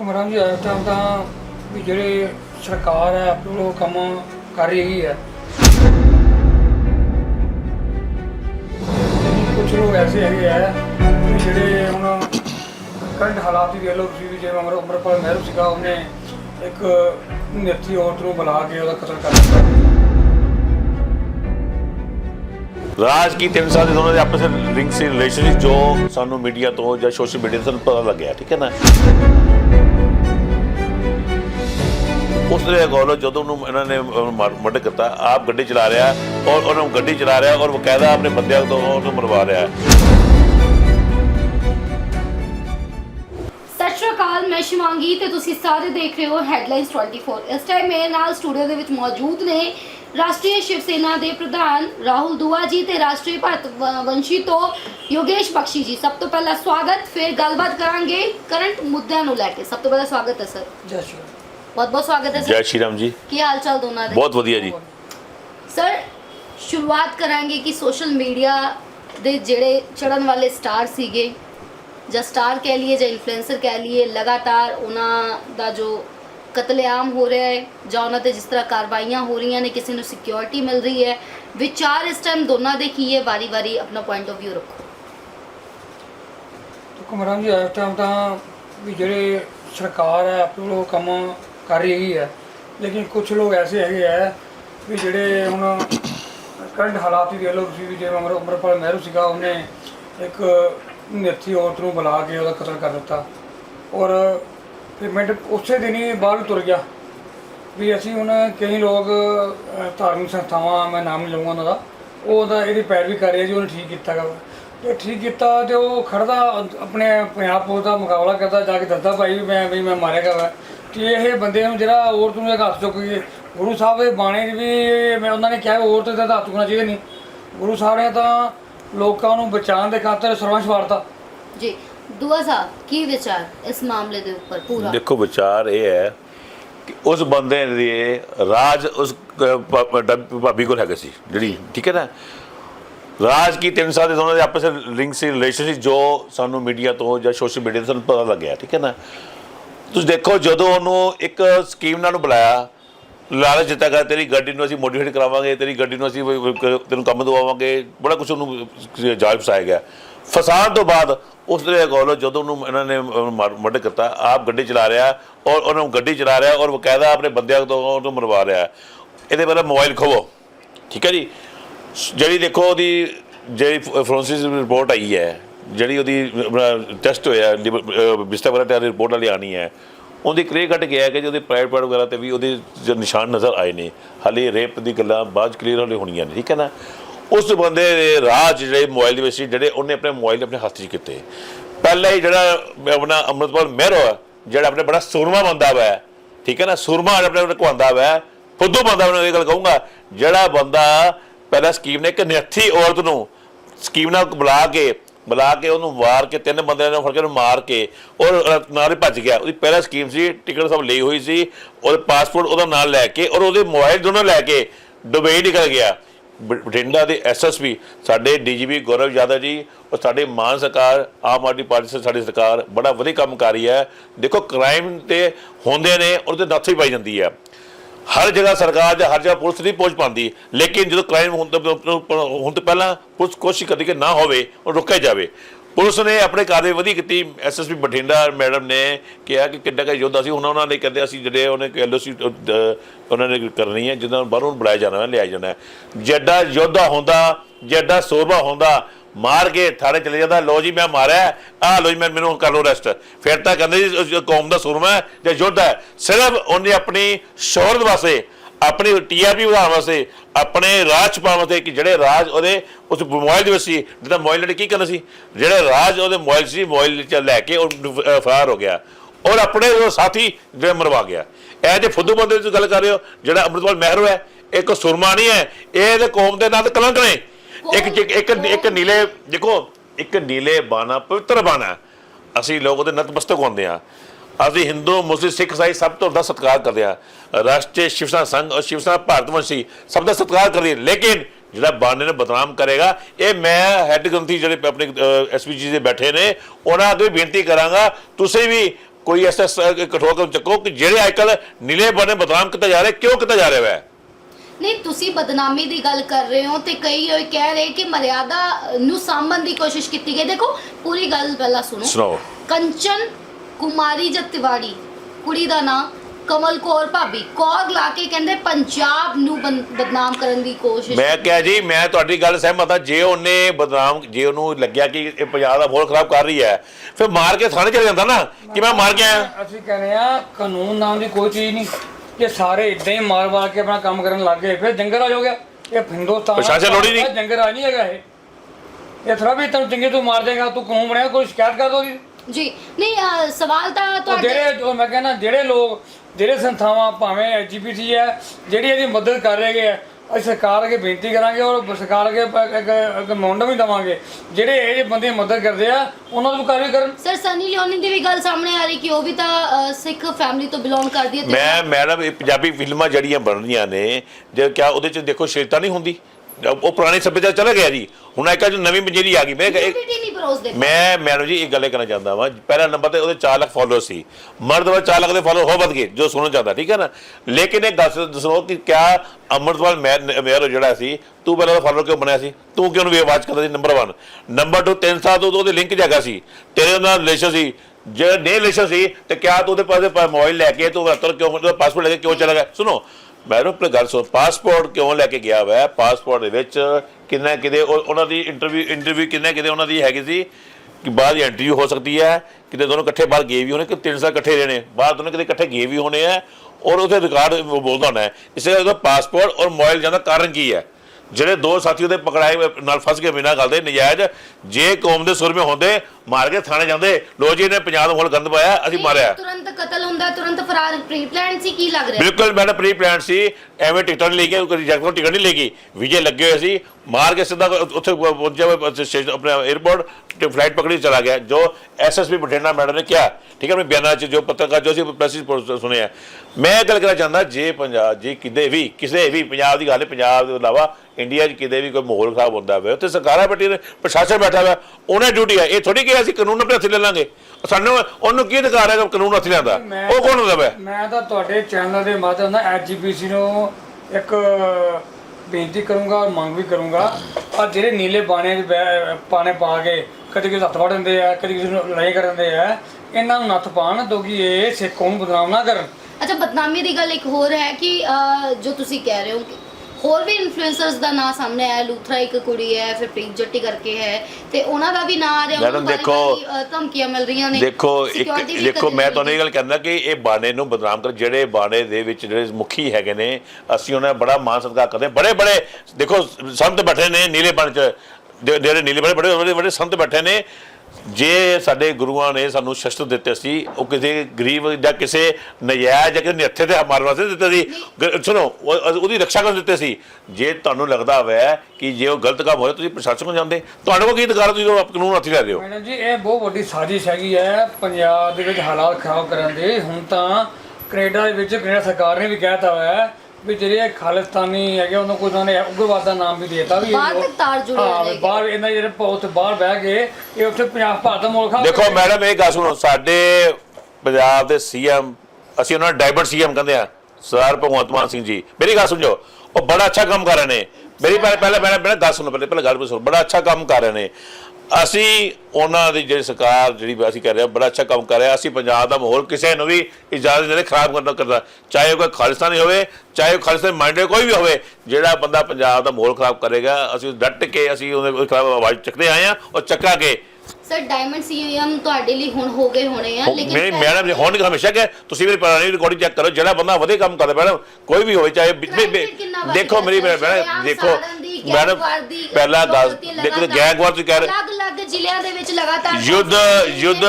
ਹੁਕਮਰਾਨ ਜੀ, ਇਸ ਟਾਈਮ ਤਾਂ ਵੀ ਜਿਹੜੇ ਸਰਕਾਰ ਹੈ, ਆਪਣੇ ਉਹ ਕੰਮ ਕਰ ਰਹੀ ਹੈ। ਕੁਝ ਲੋਕ ਐਸੇ ਹੈਗੇ ਆ ਵੀ ਜਿਹੜੇ ਹੁਣ ਕਰੰਟ ਹਾਲਾਤ ਹੀ ਵੇਖ ਲਓ ਤੁਸੀਂ ਵੀ, ਜਿਵੇਂ ਅਮਰ ਅਮਰਪਾਲ ਮਹਿਰੂ ਸੀਗਾ, ਉਹਨੇ ਇੱਕ ਨਿਰਥੀ ਔਰਤ ਨੂੰ ਬੁਲਾ ਕੇ ਉਹਦਾ ਕਤਲ ਕਰ ਦਿੱਤਾ। ਰਾਜ ਕੀ ਤਿੰਨ ਸਾਲ ਦੇ ਦੋਨਾਂ ਦੇ ਆਪਸ ਵਿੱਚ ਲਿੰਕ ਸੀ ਰਿਲੇਸ਼ਨਸ਼ਿਪ ਜੋ ਸਾਨੂੰ ਮੀਡੀਆ ਤੋਂ ਜਾਂ ਸੋਸ਼ਲ ਮੀਡੀਆ ਤੋਂ ਪਤਾ ਲੱਗਿਆ, ਠੀਕ ਹੈ ਨਾ? ਉਸ ਦੇ ਗੋਲੋ ਜਦੋਂ ਨੂੰ ਇਹਨਾਂ ਨੇ ਮਰਡਰ ਕੀਤਾ ਆਪ ਗੱਡੀ ਚਲਾ ਰਿਹਾ ਔਰ ਉਹਨੂੰ ਗੱਡੀ ਚਲਾ ਰਿਹਾ ਔਰ ਬਕਾਇਦਾ ਆਪਣੇ ਬੰਦਿਆਂ ਤੋਂ ਉਹਨੂੰ ਮਰਵਾ ਰਿਹਾ। ਸਤਿ ਸ਼੍ਰੀ ਅਕਾਲ ਮੈਂ ਸ਼ਿਵਾਂਗੀ ਤੇ ਤੁਸੀਂ ਸਾਰੇ ਦੇਖ ਰਹੇ ਹੋ ਹੈਡਲਾਈਨਸ 24 ਇਸ ਟਾਈਮ ਮੇਰੇ ਨਾਲ ਸਟੂਡੀਓ ਦੇ ਵਿੱਚ ਮੌਜੂਦ ਨੇ ਰਾਸ਼ਟਰੀ ਸ਼ਿਵ ਸੇਨਾ ਦੇ ਪ੍ਰਧਾਨ ਰਾਹੁਲ ਦੁਆ ਜੀ ਤੇ ਰਾਸ਼ਟਰੀ ਭਾਰਤ ਵੰਸ਼ੀ ਤੋਂ ਯੋਗੇਸ਼ ਬਖਸ਼ੀ ਜੀ। ਸਭ ਤੋਂ ਪਹਿਲਾਂ ਸਵਾਗਤ ਫਿਰ ਗੱਲਬਾਤ ਕਰਾਂਗੇ ਕਰੰਟ ਮੁੱਦਿਆਂ ਨੂੰ ਲੈ ਕੇ। ਸਭ ਤੋਂ ਪਹਿਲਾਂ ਸਵਾਗਤ ਹੈ ਸਰ। ਜੈ ਸ਼੍ਰੀ ਰਾਮ। ਬਹੁਤ ਬਹੁਤ ਸਵਾਗਤ ਹੈ ਜੈ ਸਰ ਸ਼੍ਰੀ ਰਾਮ ਜੀ। ਕੀ ਹਾਲ ਚਾਲ ਦੋਨਾਂ ਦੇ? ਬਹੁਤ ਵਧੀਆ ਜੀ। ਸਰ ਸ਼ੁਰੂਆਤ ਕਰਾਂਗੇ ਕਿ ਸੋਸ਼ਲ ਮੀਡੀਆ ਦੇ ਜਿਹੜੇ ਚੜਨ ਵਾਲੇ ਸਟਾਰ ਸੀਗੇ ਜਾਂ ਸਟਾਰ ਕਹਿ ਲਈਏ ਜਾਂ ਇਨਫਲੂਐਂਸਰ ਕਹਿ ਲਈਏ ਲਗਾਤਾਰ ਉਹਨਾਂ ਦਾ ਜੋ ਕਤਲੇਆਮ ਹੋ ਰਿਹਾ ਹੈ ਜਾਂ ਉਹਨਾਂ ਤੇ ਜਿਸ ਤਰ੍ਹਾਂ ਕਾਰਵਾਈਆਂ ਹੋ ਰਹੀਆਂ ਨੇ ਕਿਸੇ ਨੂੰ ਸਿਕਿਉਰਿਟੀ ਮਿਲ ਰਹੀ ਹੈ ਵਿਚਾਰ ਇਸ ਟਾਈਮ ਦੋਨਾਂ ਦੇ ਕੀ ਹੈ? ਵਾਰੀ-ਵਾਰੀ ਆਪਣਾ ਪੁਆਇੰਟ ਆਫ View ਰੱਖੋ। ਹੁਕਮਰਾਨ ਜੀ ਇਸ ਟਾਈਮ ਤਾਂ ਵੀ ਜਿਹੜੇ ਸਰਕਾਰ ਹੈ ਆਪਣੇ ਉਹ ਕੰਮ ਕਰ ਰਹੀ ਹੈ ਲੇਕਿਨ ਕੁਝ ਲੋਕ ਐਸੇ ਹੈਗੇ ਆ ਵੀ ਜਿਹੜੇ ਹੁਣ ਕਰੰਟ ਹਾਲਾਤ ਹੀ ਵੇਖ ਲਓ ਤੁਸੀਂ ਵੀ, ਜਿਵੇਂ ਅਮਰ ਅਮਰਪਾਲ ਮਹਿਰੂ ਸੀਗਾ, ਉਹਨੇ ਇੱਕ ਨਿਰਥੀ ਔਰਤ ਨੂੰ ਬੁਲਾ ਕੇ ਉਹਦਾ ਕਤਲ ਕਰ ਦਿੱਤਾ। ਔਰ ਫਿਰ ਮਿੰਟ ਉਸੇ ਦਿਨ ਹੀ ਬਾਹਰ ਤੁਰ ਗਿਆ। ਵੀ ਅਸੀਂ ਹੁਣ ਕਈ ਲੋਕ ਧਾਰਮਿਕ ਸੰਸਥਾਵਾਂ, ਮੈਂ ਨਾਮ ਨਹੀਂ ਲਵਾਂਗਾ ਉਹਨਾਂ ਦਾ, ਉਹ ਉਹਦਾ ਇਹਦੀ ਪੈਰਵੀ ਕਰ ਰਹੇ ਜੀ, ਉਹਨੇ ਠੀਕ ਕੀਤਾ ਗਾ ਤੇ ਠੀਕ ਕੀਤਾ ਤੇ ਉਹ ਖੜਦਾ ਆਪਣੇ ਪੰਜਾਬ ਪੁਲਿਸ ਦਾ ਮੁਕਾਬਲਾ ਕਰਦਾ, ਜਾ ਕੇ ਦੱਸਦਾ ਭਾਈ ਵੀ ਮੈਂ ਵੀ ਮੈਂ ਮਾਰਿਆ ਗਿਆ ਵਾ। ਕਿ ਇਹ ਬੰਦੇ ਨੂੰ ਜਿਹੜਾ ਔਰਤ ਨੂੰ ਇੱਕ ਹੱਥ ਚੁੱਕ ਕੇ ਗੁਰੂ ਸਾਹਿਬ ਦੇ ਬਾਣੇ 'ਚ ਵੀ ਮੈਂ ਉਹਨਾਂ ਨੇ ਕਿਹਾ ਔਰਤ ਦਾ ਹੱਥ ਚੁੱਕਣਾ ਚਾਹੀਦਾ ਨਹੀਂ। ਗੁਰੂ ਸਾਹਿਬ ਨੇ ਤਾਂ ਲੋਕਾਂ ਨੂੰ ਬਚਾਉਣ ਦੇ ਖਾਤਰ ਸਰਵੰਸ਼ ਵਾਰਤਾ। ਜੀ ਦੁਆ ਸਾਹਿਬ ਕੀ ਵਿਚਾਰ ਇਸ ਮਾਮਲੇ ਦੇ ਉੱਪਰ ਪੂਰਾ? ਦੇਖੋ ਵਿਚਾਰ ਇਹ ਹੈ ਕਿ ਉਸ ਬੰਦੇ ਦੇ ਰਾਜ ਉਸ ਭਾਬੀ ਕੋਲ ਹੈਗਾ ਸੀ ਜਿਹੜੀ ਠੀਕ ਹੈ ਨਾ? ਰਾਜ ਕੀ ਤਿੰਨ ਸਾਲ ਦੇ ਦੋਨਾਂ ਦੇ ਆਪਸ ਵਿੱਚ ਲਿੰਕ ਸੀ ਰਿਲੇਸ਼ਨਸ਼ਿਪ ਜੋ ਸਾਨੂੰ ਮੀਡੀਆ ਤੋਂ ਜਾਂ ਸੋਸ਼ਲ ਮੀਡੀਆ ਤੋਂ ਸਾਨੂੰ ਪਤਾ ਲੱਗਿਆ ਠੀਕ ਹੈ ਨਾ? ਤੁਸੀਂ ਦੇਖੋ, ਜਦੋਂ ਉਹਨੂੰ ਇੱਕ ਸਕੀਮ ਨਾਲ ਨੂੰ ਬੁਲਾਇਆ, ਲਾਲਚ ਦਿੱਤਾ ਗਿਆ ਤੇਰੀ ਗੱਡੀ ਨੂੰ ਅਸੀਂ ਮੋਡੀਫਾਈਡ ਕਰਾਵਾਂਗੇ, ਤੇਰੀ ਗੱਡੀ ਨੂੰ ਅਸੀਂ ਵ- ਤੈਨੂੰ ਕੰਮ ਦਵਾਵਾਂਗੇ, ਬੜਾ ਕੁਝ ਉਹਨੂੰ ਜਾਲ ਫਸਾਇਆ ਗਿਆ। ਫਸਾਉਣ ਤੋਂ ਬਾਅਦ ਉਸ ਦੇ ਕੋਲ ਜਦੋਂ ਉਹਨੂੰ ਇਹਨਾਂ ਨੇ ਮਰਡਰ ਕੀਤਾ, ਆਪ ਗੱਡੀ ਚਲਾ ਰਿਹਾ, ਔਰ ਉਹਨੂੰ ਗੱਡੀ ਚਲਾ ਰਿਹਾ, ਔਰ ਬਕਾਇਦਾ ਆਪਣੇ ਬੰਦਿਆਂ ਤੋਂ ਉਹਨੂੰ ਮਰਵਾ ਰਿਹਾ। ਇਹਦੇ ਬਾਰੇ ਮੋਬਾਈਲ ਖੋਵੋ। ਠੀਕ ਹੈ ਜੀ? ਜਿਹੜੀ ਦੇਖੋ ਉਹਦੀ ਜਿਹੜੀ ਫੋਰੈਂਸਿਕ ਰਿਪੋਰਟ ਆਈ ਹੈ ਜਿਹੜੀ ਉਹਦੀ ਟੈਸਟ ਹੋਇਆ ਬਿਸਤਾ ਵਗੈਰਾ ਤੇ ਰਿਪੋਰਟ ਵਾਲੀ ਆਣੀ ਹੈ, ਉਹਦੀ ਕਲੀਅਰ ਕੱਟ ਗਿਆ ਕਿ ਜਿਹਦੇ ਪ੍ਰਾਈਵੇਟ ਪਾਰਟ ਵਗੈਰਾ ਤੇ ਵੀ ਉਹਦੇ ਜੋ ਨਿਸ਼ਾਨ ਨਜ਼ਰ ਆਏ ਨੇ। ਹਾਲੇ ਰੇਪ ਦੀ ਗੱਲਾਂ ਬਾਅਦ ਕਲੀਅਰ ਹਲੇ ਹੋਣੀਆਂ ਨੇ, ਠੀਕ ਹੈ ਨਾ? ਉਸ ਬੰਦੇ ਦੇ ਰਾਜ ਜਿਹੜੇ ਮੋਬਾਈਲ ਦੇ ਵਿੱਚ ਸੀ, ਜਿਹੜੇ ਉਹਨੇ ਆਪਣੇ ਮੋਬਾਈਲ ਆਪਣੇ ਹੱਥ 'ਚ ਕੀਤੇ। ਪਹਿਲਾਂ ਹੀ ਜਿਹੜਾ ਆਪਣਾ ਅੰਮ੍ਰਿਤਪਾਲ ਮਹਿਰੋ ਹੈ, ਜਿਹੜਾ ਆਪਣੇ ਬੜਾ ਸੂਰਮਾ ਬੰਦਾ ਵਾ, ਠੀਕ ਹੈ ਨਾ? ਸੂਰਮਾ ਆਪਣੇ ਆਪਣੇ ਘੁੰਦਾ ਵਾ ਫੁੱਦੂ ਬੰਦਾ ਉਹਨੇ ਇਹ ਗੱਲ ਕਹੂੰਗਾ, ਜਿਹੜਾ ਬੰਦਾ ਪਹਿਲਾਂ ਸਕੀਮ ਨੇ ਇੱਕ ਨਿਹੱਥੀ ਔਰਤ ਨੂੰ ਸਕੀਮ ਨਾਲ ਬੁਲਾ ਕੇ ਬੁਲਾ ਕੇ ਉਹਨੂੰ ਵਾਰ ਕੇ, ਤਿੰਨ ਬੰਦਿਆਂ ਨੂੰ ਫੜ ਕੇ ਉਹਨੂੰ ਮਾਰ ਕੇ ਔਰ ਨਾਲ ਹੀ ਭੱਜ ਗਿਆ। ਉਹਦੀ ਪਹਿਲਾ ਸਕੀਮ ਸੀ ਟਿਕਟ ਸਭ ਲਈ ਹੋਈ ਸੀ। ਔਰ ਪਾਸਪੋਰਟ ਉਹਦਾ ਨਾਲ ਲੈ ਕੇ ਔਰ ਉਹਦੇ ਮੋਬਾਈਲ ਦੋਨੋਂ ਲੈ ਕੇ ਦੁਬਈ ਨਿਕਲ ਗਿਆ। ਬ- ਬਠਿੰਡਾ ਦੇ ਐਸਐਸਪੀ ਸਾਡੇ ਡੀਜੀਪੀ ਗੌਰਵ ਯਾਦਵ ਜੀ ਔਰ ਸਾਡੇ ਮਾਨ ਸਰਕਾਰ, ਆਮ ਆਦਮੀ ਪਾਰਟੀ ਸੇ, ਸਾਡੀ ਸਰਕਾਰ, ਬੜਾ ਵਧੀਆ ਕੰਮ ਕਰ ਰਹੀ ਹੈ। ਦੇਖੋ ਕ੍ਰਾਈਮ ਤੇ ਹੁੰਦੇ ਨੇ ਉਹਦੇ ਨੱਥ ਵੀ ਪਾਈ ਜਾਂਦੀ ਹੈ। ਹਰ ਜਗ੍ਹਾ ਸਰਕਾਰ ਜਾਂ ਹਰ ਜਗ੍ਹਾ ਪੁਲਿਸ ਨਹੀਂ ਪਹੁੰਚ ਪਾਉਂਦੀ ਲੇਕਿਨ ਜਦੋਂ ਕ੍ਰਾਈਮ ਹੋਣ ਤੋਂ ਹੁਣ ਤੋਂ ਪਹਿਲਾਂ ਪੁਲਿਸ ਕੋਸ਼ਿਸ਼ ਕਰਦੀ ਕਿ ਨਾ ਹੋਵੇ, ਉਹ ਰੁਕਿਆ ਜਾਵੇ। ਪੁਲਿਸ ਨੇ ਆਪਣੇ ਕਾਰਵਾਈ ਵਧੀ ਕੀਤੀ। ਐਸਐਸਪੀ ਬਠਿੰਡਾ ਮੈਡਮ ਨੇ ਕਿਹਾ ਕਿ ਕਿੱਡਾ ਕਾ ਯੋਧਾ ਸੀ। ਹੁਣ ਉਹਨਾਂ ਨੇ ਕਹਿੰਦੇ ਅਸੀਂ ਜਿਹੜੇ ਉਹਨੇ ਐਲਓਸੀ ਉਹਨਾਂ ਨੇ ਕਰਨੀ ਹੈ। ਜਿੱਦਾਂ ਬਾਹਰੋਂ ਬੁਲਾਇਆ ਜਾਣਾ ਲਿਆ ਜਾਣਾ ਜੱਡਾ ਯੋਧਾ ਹੁੰਦਾ, ਜੱਡਾ ਸੋਭਾ ਹੁੰਦਾ ਮਾਰ ਕੇ ਥਾਣੇ ਚਲੇ ਜਾਂਦਾ ਲੋ ਜੀ ਮੈਂ ਮਾਰਿਆ ਆ ਲੋ ਜੀ ਮੈਂ ਮੈਨੂੰ ਕਰ ਲੋ ਰੈਸਟ ਫਿਰ ਤਾਂ ਕਹਿੰਦੇ ਜੀ ਕੌਮ ਦਾ ਸੂਰਮਾ ਹੈ, ਜਾਂ ਯੋਧਾ ਹੈ, ਸਿਰਫ ਉਹਨੇ ਆਪਣੀ ਸ਼ੋਹਰਤ ਵਾਸਤੇ, ਆਪਣੀ ਟੀਆਰਪੀ ਵਧਾਉਣ ਵਾਸਤੇ, ਆਪਣੇ ਰਾਜ ਪਾਉਣ ਵਾਸਤੇ ਕਿ ਜਿਹੜੇ ਰਾਜ ਉਹਦੇ ਉਸ ਮੋਬਾਈਲ ਦੇ ਵਿੱਚ ਸੀ ਜਿਹਦਾ ਮੋਬਾਈਲ ਨੇ ਕੀ ਕਰਨਾ ਸੀ, ਜਿਹੜੇ ਰਾਜ ਉਹਦੇ ਮੋਬਾਈਲ ਸੀ, ਮੋਬਾਈਲ ਚ ਲੈ ਕੇ ਉਹ ਫਰਾਰ ਹੋ ਗਿਆ। ਔਰ ਆਪਣੇ ਉਹ ਸਾਥੀ ਜਿਹੜੇ ਮਰਵਾ ਗਿਆ। ਇਹ ਜੇ ਫੁੱਦੂ ਬੰਦੇ ਦੀ ਗੱਲ ਕਰ ਰਹੇ ਹੋ, ਜਿਹੜਾ ਅੰਮ੍ਰਿਤਪਾਲ ਮਹਿਰੂ ਹੈ, ਇੱਕ ਸੁਰਮਾ ਨਹੀਂ ਹੈ, ਇਹ ਇਹਦੇ ਕੌਮ ਦੇ ਨਾਲ ਕਲੰਕ ਨੇ। ਇੱਕ ਇੱਕ ਇੱਕ ਇੱਕ ਨੀਲੇ ਦੇਖੋ, ਇੱਕ ਨੀਲੇ ਬਾਣਾ ਪਵਿੱਤਰ ਬਾਣਾ ਅਸੀਂ ਲੋਕ ਉਹਦੇ ਨਤਮਸਤਕ ਹੁੰਦੇ ਆ ਅਸੀਂ ਹਿੰਦੂ, ਮੁਸਲਿਮ, ਸਿੱਖ, ਇਸਾਈ ਸਭ ਤੋਂ ਦਾ ਸਤਿਕਾਰ ਕਰਦੇ ਆ ਰਾਸ਼ਟਰੀ ਸ਼ਿਵ ਸੈਨਾ ਸੰਘ ਔਰ ਸ਼ਿਵ ਸੈਨਾ ਭਾਰਤਵੰਸ਼ੀ ਸਭ ਦਾ ਸਤਿਕਾਰ ਕਰੀਏ ਲੇਕਿਨ ਜਿਹੜਾ ਬਾਣੇ ਨੂੰ ਬਦਨਾਮ ਕਰੇਗਾ, ਇਹ ਮੈਂ ਹੈੱਡ ਗ੍ਰੰਥੀ ਜਿਹੜੇ ਆਪਣੇ ਐਸਪੀਜੀ ਦੇ ਬੈਠੇ ਨੇ, ਉਹਨਾਂ ਅੱਗੇ ਬੇਨਤੀ ਕਰਾਂਗਾ, ਤੁਸੀਂ ਵੀ ਕੋਈ ਐਸਾ ਕਠੋਰ ਕਦਮ ਚੱਕੋ ਕਿ ਜਿਹੜੇ ਅੱਜਕੱਲ ਨੀਲੇ ਬਣੇ ਬਦਨਾਮ ਕੀਤਾ ਜਾ ਰਿਹਾ, ਕਿਉਂ ਕੀਤਾ ਜਾ ਰਿਹਾ ਹੈ ਨਹੀਂ ਤੁਸੀਂ ਬਦਨਾਮੀ ਦੀ ਗੱਲ ਕਰ ਰਹੇ ਹੋ ਤੇ ਕਈ ਇਹ ਕਹਿ ਰਹੇ ਕਿ ਮਰਿਆਦਾ ਨੂੰ ਸਾਂਭਣ ਦੀ ਕੋਸ਼ਿਸ਼ ਕੀਤੀ ਗਈ। ਦੇਖੋ ਪੂਰੀ ਗੱਲ ਪਹਿਲਾਂ ਸੁਣੋ। ਸੁਣਾਓ। ਕੰਚਨ ਕੁਮਾਰੀ ਤਿਵਾੜੀ ਕੁੜੀ ਦਾ ਨਾਂ ਕਮਲ ਕੌਰ ਭਾਬੀ। ਕੌਰ ਲਾ ਕੇ ਕਹਿੰਦੇ ਪੰਜਾਬ ਨੂੰ ਬਨ- ਬਦਨਾਮ ਕਰਨ ਦੀ ਕੋਸ਼ਿਸ਼ ਮੈਂ ਕਿਹਾ ਜੀ ਮੈਂ ਤੁਹਾਡੀ ਗੱਲ ਸਹਿਮਤ ਹਾਂ। ਜੇ ਉਹਨੇ ਬਦਨਾਮ ਜੇ ਉਹਨੂੰ ਲੱਗਿਆ ਕਿ ਇਹ ਪੰਜਾਬ ਦਾ ਮਾਹੌਲ ਖਰਾਬ ਕਰ ਰਹੀ ਹੈ ਫਿਰ ਮਾਰ ਕੇ ਥਾਣੇ ਚਲੇ ਜਾਂਦਾ ਨਾ। ਕਿ ਮੈਂ ਮਾਰ ਕੇ ਆਇਆ? ਅਸੀਂ ਕਹਿੰਦੇ ਆ ਕਾਨੂੰਨ ਨਾਮ ਦੀ ਕੋਈ ਚੀਜ਼ ਨਹੀਂ। ਜੇ ਸਾਰੇ ਇਦਾਂ ਹੀ ਮਾਰ ਮਾਰ ਕੇ ਆਪਣਾ ਕੰਮ ਕਰਨ ਲੱਗ ਗਏ। ਫਿਰ ਜੰਗਲ ਰਾਜ ਹੋ ਗਿਆ। ਇਹ ਹਿੰਦੁਸਤਾਨ ਪ੍ਰਸ਼ਾਸਨ ਲੋੜ ਨਹੀਂ। ਜੰਗਲ ਰਾਜ ਨਹੀਂ ਹੈਗਾ ਇਹ। ਇਹ ਥੋੜਾ ਵੀ ਤੈਨੂੰ ਚੰਗੇ ਤੂੰ ਮਾਰ ਦੇਗਾ ਤੂੰ ਕਾਨੂੰਨ ਬਣਿਆ ਕੋਈ ਸ਼ਿਕਾਇਤ ਕਰ ਦੋ ਜੀ। ਨਹੀਂ ਅਹ, ਸਵਾਲ ਤਾਂ ਉਹ ਤੁਹਾਡੇ ਜਿਹੜੇ ਜੋ ਮੈਂ ਕਹਿੰਦਾ ਜਿਹੜੇ ਲੋਕ ਜਿਹੜੇ ਸੰਸਥਾਵਾਂ ਭਾਵੇਂ ਐਜੀਪੀਸੀ ਹੈ ਜਿਹੜੀ ਇਹਦੀ ਮਦਦ ਕਰ ਰਹੇ ਹੈ ਅਸੀਂ ਸਰਕਾਰ ਅੱਗੇ ਬੇਨਤੀ ਕਰਾਂਗੇ ਔਰ ਸਰਕਾਰ ਅੱਗੇ ਪ- ਇੱਕ ਇੱਕ ਮੁੰਡਾ ਵੀ ਦਵਾਂਗੇ। ਜਿਹੜੇ ਇਹ ਜਿਹੇ ਬੰਦੇ ਮਦਦ ਕਰਦੇ ਆ ਉਹਨਾਂ ਨੂੰ ਕਾਰਵਾਈ ਕਰਨ। ਸਰ ਸਨੀ ਲਿਓਨੀ ਦੀ ਵੀ ਗੱਲ ਸਾਹਮਣੇ ਆ ਰਹੀ ਕਿ ਉਹ ਵੀ ਤਾਂ ਅਹ, ਸਿੱਖ ਫੈਮਿਲੀ ਤੋਂ ਬਿਲੋਂਗ ਕਰਦੀ ਹੈ ਤੇ ਮੈਂ ਮੈਡਮ ਇਹ ਪੰਜਾਬੀ ਫਿਲਮਾਂ ਜਿਹੜੀਆਂ ਬਣ ਰਹੀਆਂ ਨੇ ਜੇ ਕਿਆ ਉਹਦੇ ਚ ਦੇਖੋ ਸ਼ੇਰਤਾ ਨਹੀਂ ਹੁੰਦੀ। ਉਹ ਪੁਰਾਣੀ ਸੱਭਿਆਚਾਰ ਚਲਾ ਗਿਆ ਜੀ। ਹੁਣ ਇੱਕ ਜੋ ਨਵੀਂ ਪੰਜੀਰੀ ਆ ਗਈ। ਮੈਂ ਕਿਹਾ ਇਹ- Unity ਨਹੀਂ ਪਰੋਸਦੇ। ਮੈਂ ਮੈਡਮ ਜੀ ਇੱਕ ਗੱਲ ਇਹ ਕਹਿਣਾ ਚਾਹੁੰਦਾ ਵਾਂ। ਪਹਿਲਾ ਨੰਬਰ ਤੇ ਉਹਦੇ 4 ਲੱਖ ਫਾਲੋਅਰ ਸੀ। ਮਰਦ ਵਾਲੇ 4 ਲੱਖ ਦੇ ਫਾਲੋਅਰ ਹੋ ਵੱਧ ਗਏ ਜੋ ਸੁਣਨ ਚਾਹੁੰਦਾ ਠੀਕ ਹੈ ਨਾ? ਲੇਕਿਨ ਇਹ ਦੱਸ ਦੱਸੋ ਕਿ ਕਿਆ ਅਮਰਤਪਾਲ ਮੇਅਰ ਜਿਹੜਾ ਸੀ ਤੂੰ ਪਹਿਲਾਂ ਦਾ ਫਾਲੋਅਰ ਕਿਉਂ ਬਣਿਆ ਸੀ? ਤੂੰ ਕਿਉਂ ਉਹਨੂੰ ਵੀ ਆਵਾਜ਼ ਕਰਦਾ ਸੀ ਨੰਬਰ 1 ਨੰਬਰ 2 3 ਸਾਲ ਤੋਂ ਉਹਦੇ ਲਿੰਕ ਜਗਾ ਸੀ। ਤੇਰੇ ਨਾਲ ਰਿਲੇਸ਼ਨ ਸੀ। ਜੇ ਨੇ ਰਿਲੇਸ਼ਨ ਸੀ ਤੇ ਕਿਆ ਤੂੰ ਉਹਦੇ ਪਾਸੇ ਮੋਬਾਈਲ ਲੈ ਕੇ ਤੂੰ ਰਤਰ ਕਿਉਂ ਉਹਦਾ ਲੈ ਕੇ ਕਿਉਂ ਚਲਾ ਗਿਆ? ਸੁਣੋ ਮੈਡਮ ਆਪਣੀ ਗੱਲ ਸੁਣ ਪਾਸਪੋਰਟ ਕਿਉਂ ਲੈ ਕੇ ਗਿਆ ਵਾ? ਪਾਸਪੋਰਟ ਦੇ ਵਿੱਚ ਕਿੰਨਾ ਕਿਤੇ ਉਹ- ਉਹਨਾਂ ਦੀ ਇੰਟਰਵਿਊ ਇੰਟਰਵਿਊ ਕਿੰਨਾ ਕਿਤੇ ਉਹਨਾਂ ਦੀ ਹੈਗੀ ਸੀ ਕਿ ਬਾਹਰ ਦੀ ਇੰਟਰਵਿਊ ਹੋ ਸਕਦੀ ਹੈ, ਕਿਤੇ ਦੋਨੋਂ ਇਕੱਠੇ ਬਾਹਰ ਗਏ ਵੀ ਹੋਣੇ ਕਿ ਤਿੰਨ ਸਾਲ ਇਕੱਠੇ ਰਹਿਣੇ ਬਾਹਰ ਦੋਨੋਂ ਕਿਤੇ ਇਕੱਠੇ ਗਏ ਵੀ ਹੋਣੇ ਆ, ਔਰ ਉਹਦੇ ਰਿਕਾਰਡ ਬੋਲਦਾ ਹੋਣਾ ਹੈ। ਇਸੇ ਉਹਦਾ ਪਾਸਪੋਰਟ ਔਰ ਮੋਬਾਈਲ ਜਾਂਦਾ ਕਾਰਨ ਕੀ ਹੈ? ਜਿਹੜੇ ਦੋ ਸਾਥੀ ਉਹਦੇ ਪਕੜਾਏ ਨਾਲ ਫਸ ਕੇ ਬਿਨਾਂ ਗੱਲ ਦੇ ਨਜਾਇਜ਼। ਜੇ ਕੌਮ ਦੇ ਸੁਰਮੇ ਹੁੰਦੇ ਮਾਰ ਕੇ ਥਾਣੇ ਜਾਂਦੇ। ਲੋ ਜੀ ਨੇ ਪੰਜਾਬ ਮਾਹੌਲ ਗੰਦ ਪਾਇਆ ਅਸੀਂ ਮਾਰਿਆ। ਤੁਰੰਤ ਕਤਲ ਹੁੰਦਾ ਤੁਰੰਤ ਫਰਾਰ। ਪ੍ਰੀ ਪਲਾਨ ਸੀ ਕੀ ਲੱਗ ਰਿਹਾ? ਬਿਲਕੁਲ ਮੈਡਮ ਪ੍ਰੀ ਪਲਾਨ ਸੀ। ਐਵੇਂ ਟਿਕਟਾਂ ਨਹੀਂ ਲੈ ਕੇ ਕੋਈ ਰਿਜੈਕਟ ਟਿਕਟ ਨਹੀਂ ਲੈ ਗਈ ਵਿਜੇ ਲੱਗੇ ਹੋਏ ਸੀ। ਮਾਰ ਕੇ ਸਿੱਧਾ ਉੱਥੇ ਪਹੁੰਚਿਆ ਸਟੇਸ਼ਨ ਆਪਣੇ 에ਅਰਪੋਰਟ ਤੇ ਫਲਾਈਟ ਪਕੜੀ ਚਲਾ ਗਿਆ। ਜੋ ਐਸਐਸਪੀ ਬਠਿੰਡਾ ਮੈਡਮ ਨੇ ਕਿਹਾ, ਠੀਕ ਹੈ ਆਪਣੇ ਬਿਆਨਾਂ 'ਚ ਜੋ ਪੱਤਰਕਾਰ ਜੋ ਸੀ ਪ੍ਰੈਸ ਸੁਣਿਆ। ਮੈਂ ਇਹ ਗੱਲ ਕਰਨਾ ਚਾਹੁੰਦਾ, ਜੇ ਪੰਜਾਬ ਜੇ ਕਿਤੇ ਵੀ, ਕਿਸੇ ਵੀ ਪੰਜਾਬ ਦੀ ਗੱਲ ਹੈ, ਪੰਜਾਬ ਦੇ ਇਲਾਵਾ ਇੰਡੀਆ 'ਚ ਕਿਤੇ ਵੀ ਕੋਈ ਮਾਹੌਲ ਖਰਾਬ ਹੁੰਦਾ ਹੋਵੇ, ਉੱਥੇ ਸਰਕਾਰਾਂ ਬੈਠੀ ਨੇ, ਪ੍ਰਸ਼ਾਸਨ ਬੈਠਾ ਹੋਇਆ, ਉਹਨੇ ਡਿਊਟੀ ਹੈ ਇਹ ਥੋੜੀ ਕਿ ਅਸੀਂ ਕਾਨੂੰਨ ਆਪਣੇ ਹੱਥ ਲੈ ਲਾਂਗੇ। ਸਾਨੂੰ ਉਹਨੂੰ ਕੀ ਅਧਿਕਾਰ ਹੈ ਕਿ ਕਾਨੂੰਨ ਹੱਥ ਲਿਆਂਦਾ? ਉਹ ਕੌਣ ਹੁੰਦਾ ਹੈ ਮੈਂ ਤਾਂ ਤੁਹਾਡੇ ਚੈਨਲ ਦੇ ਮਾਧਿਅਮ ਨਾਲ ਐਜੀਪੀਸੀ ਨੂੰ ਇੱਕ ਬੇਨਤੀ ਕਰੂੰਗਾ ਔਰ ਮੰਗ ਵੀ ਕਰੂੰਗਾ। ਆ ਜਿਹੜੇ ਨੀਲੇ ਬਾਣੇ ਦੇ ਬੈ- ਪਾਣੇ ਪਾ ਕੇ ਕਦੇ ਕਿਸੇ ਹੱਥ ਵੜ ਦਿੰਦੇ ਆ ਕਦੇ ਕਿਸੇ ਨੂੰ ਲੜਾਈ ਕਰ ਦਿੰਦੇ ਆ ਇਹਨਾਂ ਨੂੰ ਨੱਥ ਪਾਣ ਕਿਉਂਕਿ ਇਹ ਸਿੱਖ ਨੂੰ ਬਦਨਾਮ ਨਾ ਕਰਨ। ਅੱਛਾ ਬਦਨਾਮੀ ਦੀ ਗੱਲ ਇੱਕ ਹੋਰ ਹੈ ਕਿ ਅਹ, ਜੋ ਤੁਸੀਂ ਕਹਿ ਰਹੇ ਹੋ ਕਿ ਹੋਰ ਵੀ ਇਨਫਲੂਐਂਸਰਸ ਦਾ ਨਾਂ ਸਾਹਮਣੇ ਆਇਆ ਲੂਥਰਾ ਇੱਕ ਕੁੜੀ ਹੈ ਫਿਰ ਪ੍ਰੀਤ ਜੱਟੀ ਕਰਕੇ ਹੈ ਤੇ ਉਹਨਾਂ ਦਾ ਵੀ ਨਾਂ ਆ ਰਿਹਾ ਮੈਡਮ ਦੇਖੋ, ਧਮਕੀਆਂ ਮਿਲ ਰਹੀਆਂ ਨੇ। ਦੇਖੋ ਇੱਕ ਦੇਖੋ ਮੈਂ ਤੁਹਾਨੂੰ ਇਹ ਗੱਲ ਕਹਿੰਦਾ ਕਿ ਇਹ ਬਾਣੇ ਨੂੰ ਬਦਨਾਮ ਕਰ ਜਿਹੜੇ ਬਾਣੇ ਦੇ ਵਿੱਚ ਜਿਹੜੇ ਮੁਖੀ ਹੈਗੇ ਨੇ ਅਸੀਂ ਉਹਨਾਂ ਦਾ ਬੜਾ ਮਾਨ ਸਤਿਕਾਰ ਕਰਦੇ। ਬੜੇ ਬੜੇ ਦੇਖੋ ਸੰਤ ਬੈਠੇ ਨੇ ਨੀਲੇ ਬਾਣੇ ਚ ਜਿਹੜੇ ਨੀਲੇ ਬੜੇ ਬੜੇ ਬੜੇ ਸੰਤ ਬੈਠੇ ਨੇ। ਜੇ ਸਾਡੇ ਗੁਰੂਆਂ ਨੇ ਸਾਨੂੰ ਸ਼ਸਤਰ ਦਿੱਤੇ ਸੀ, ਉਹ ਕਿਸੇ ਗਰੀਬ ਜਾਂ ਕਿਸੇ ਨਜਾਇਜ਼ ਜਾਂ ਕਿਸੇ ਨਿਹੱਥੇ ਤੇ ਮਾਰਨ ਵਾਸਤੇ ਦਿੱਤੇ ਸੀ। ਸੁਣੋ ਉਹਦੀ ਰੱਖਿਆ ਕਰਨ ਦਿੱਤੇ ਸੀ। ਜੇ ਤੁਹਾਨੂੰ ਲੱਗਦਾ ਹੋਵੇ ਕਿ ਜੇ ਉਹ ਗਲਤ ਕੰਮ ਹੋਇਆ ਤੁਸੀਂ ਪ੍ਰਸ਼ਾਸਨ ਨੂੰ ਜਾਂਦੇ। ਤੁਹਾਡੇ ਕੋਲ ਕੀ ਅਧਿਕਾਰ ਤੁਸੀਂ ਉਹ ਕਾਨੂੰਨ ਹੱਥ ਲੈ ਦਿਓ। ਮੈਡਮ ਜੀ, ਇਹ ਬਹੁਤ ਵੱਡੀ ਸਾਜ਼ਿਸ਼ ਹੈਗੀ ਹੈ। ਪੰਜਾਬ ਦੇ ਵਿੱਚ ਹਾਲਾਤ ਖਰਾਬ ਕਰਨ ਦੇ। ਹੁਣ ਤਾਂ ਕੈਨੇਡਾ ਦੇ ਵਿੱਚ ਕੈਨੇਡਾ ਸਰਕਾਰ ਨੇ ਵੀ ਕਹਿਤਾ ਹੋਇਆ ਵੀ ਜਿਹੜੇ ਖਾਲਿਸਤਾਨੀ ਹੈਗੇ ਉਹਨਾਂ ਕੋਈ ਉਹਨਾਂ ਨੇ ਉਗਰਵਾਦ ਦਾ ਨਾਮ ਵੀ ਦੇਤਾ ਵੀ ਇਹ ਬਾਹਰ ਲੋਕ- ਤੱਕ ਤਾਰ ਜੁੜੇ ਹਾਂ, ਹੋਏ। ਬਾਹਰ ਇਹਨਾਂ ਜਿਹੜੇ ਉੱਥੇ ਬਾਹਰ ਬਹਿ ਕੇ ਇਹ ਉੱਥੇ ਪੰਜਾਬ ਭਾਰਤ ਦਾ ਮੁਲਕ ਆ। ਦੇਖੋ ਮੈਡਮ ਇਹ ਗੱਲ ਸੁਣੋ ਸਾਡੇ ਪੰਜਾਬ ਦੇ ਸੀਐਮ ਅਸੀਂ ਉਹਨਾਂ ਨੂੰ ਡਾਈਵਰਟ ਸੀਐਮ ਕਹਿੰਦੇ ਆ ਸਰਦਾਰ ਭਗਵੰਤ ਮਾਨ ਸਿੰਘ ਜੀ। ਮੇਰੀ ਗੱਲ ਸੁਣੋ ਉਹ ਬੜਾ ਅੱਛਾ ਕੰਮ ਕਰ ਰਹੇ ਨੇ। ਮੇਰੀ ਪਹਿਲੇ ਪਹਿਲੇ ਪਹਿਲੇ ਪਹਿਲੇ ਗੱਲ ਸੁਣੋ, ਪਹਿਲੇ ਪਹਿਲੇ ਗੱਲ ਸੁਣੋ। ਬੜਾ ਅੱਛਾ ਕੰਮ ਕਰ ਰਹੇ ਨੇ। ਅਸੀਂ ਉਹਨਾਂ ਦੀ ਜਿਹੜੀ ਸਰਕਾਰ ਜਿਹੜੀ ਅਸੀਂ ਕਰ ਰਹੇ ਬੜਾ ਅੱਛਾ ਕੰਮ ਕਰ ਰਿਹਾ ਅਸੀਂ ਪੰਜਾਬ ਦਾ ਮਾਹੌਲ ਕਿਸੇ ਨੂੰ ਵੀ ਇਜਾਜ਼ਤ ਨਹੀਂ ਖਰਾਬ ਕਰਨਾ ਕਰਦਾ ਚਾਹੇ ਉਹ ਕੋਈ ਖਾਲਿਸਤਾਨੀ ਹੋਵੇ, ਚਾਹੇ ਉਹ ਖਾਲਿਸਤਾਨੀ ਮਾਈਂਡਡ ਕੋਈ ਵੀ ਹੋਵੇ, ਜਿਹੜਾ ਬੰਦਾ ਪੰਜਾਬ ਦਾ ਮਾਹੌਲ ਖਰਾਬ ਕਰੇਗਾ, ਅਸੀਂ ਡਟ ਕੇ ਅਸੀਂ ਉਹਦੇ ਖਿਲਾਫ ਆਵਾਜ਼ ਚੱਕਦੇ ਆਏ ਆ ਔਰ ਚੱਕਾਂਗੇ ਸਰ ਡਾਇਮੰਡ ਸੀਐਮ ਤੁਹਾਡੇ ਲਈ ਹੁਣ ਹੋ ਗਏ ਹੋਣੇ ਆ ਲੇਕਿਨ ਮੇਰੀ ਪਹਿਲਾਂ- ਮੈਡਮ ਜੀ ਹੁਣ ਹਮੇਸ਼ਾ ਕਿ ਤੁਸੀਂ ਮੇਰੀ ਪੁਰਾਣੀ ਰਿਕਾਰਡਿੰਗ ਚੈੱਕ ਕਰੋ ਜਿਹੜਾ ਬੰਦਾ ਵਧੀਆ ਕੰਮ ਕਰਦਾ ਮੈਡਮ ਕੋਈ ਵੀ ਹੋਵੇ ਚਾਹੇ ਬਿ- ਬਿ- ਕਿੰਨਾ ਵੱਧ ਦੇਖੋ ਮੇਰੀ? ਮੈਡਮ ਸ਼ਰੇਆਮ ਦੇਖੋ ਸਾੜਨ ਦੀ, ਮੈਡਮ ਗੈਂਗਵਾਰ ਦੀ, ਪਹਿਲਾ ਗੱਲ ਦੇਖੋ ਲਗਾਤਾਰ ਗੈਂਗਵਾਰ ਤੁਸੀਂ ਕਹਿ ਰਹੇ ਅਲੱਗ-ਅਲੱਗ ਜ਼ਿਲ੍ਹਿਆਂ ਦੇ ਵਿੱਚ ਲਗਾਤਾਰ ਯੁੱਧ ਯੁੱਧ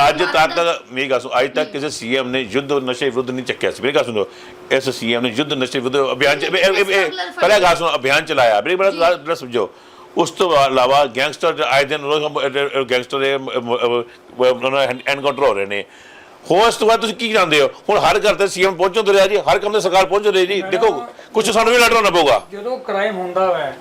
ਅੱਜ ਤੱਕ। ਮੇਰੀ ਗੱਲ ਸੁਣੋ ਅੱਜ ਤੱਕ ਕਿਸੇ ਸੀਐਮ ਨੇ ਯੁੱਧ ਨਸ਼ੇ ਵਿਰੁੱਧ ਨਹੀਂ ਚੱਕਿਆ ਸੀ ਮੇਰੀ ਗੱਲ ਸੁਣੋ ਇਸ ਸੀਐਮ ਨੇ ਯੁੱਧ ਨਸ਼ੇ ਵਿਰੁੱਧ ਅਭਿਆਨ ਚ- ਇਹ- ਇਹ- ਇਹ- ਪਹਿਲਾ ਗੱਲ ਸੁਣੋ ਅਭਿਆਨ ਚਲਾਇਆ ਮੇਰੀ ਬੜਾ ਸਮਝੋ ਉਸ ਤੋਂ ਇਲਾਵਾ ਗੈਂਗਸਟਰ ਆਏ ਦਿਨ ਗੈਂਗਸਟਰ ਦੇ ਐਨਕਾਊਂਟਰ ਹੋ ਰਹੇ ਨੇ। ਹੋਰ ਇਸ ਤੋਂ ਬਾਅਦ ਤੁਸੀਂ ਕੀ ਜਾਣਦੇ ਹੋ? ਹੁਣ ਹਰ ਘਰ ਤੇ ਸੀਐਮ ਪਹੁੰਚੋ ਰਿਹਾ ਜੀ ਹਰ ਕੰਮ ਤੇ ਸਰਕਾਰ ਪਹੁੰਚ ਰਹੀ ਜੀ। ਦੇਖੋ ਕੁਝ ਸਾਨੂੰ ਵੀ ਲੜਨਾ ਪਊਗਾ ਜਦੋਂ ਕ੍ਰਾਈਮ ਹੁੰਦਾ ਵੈ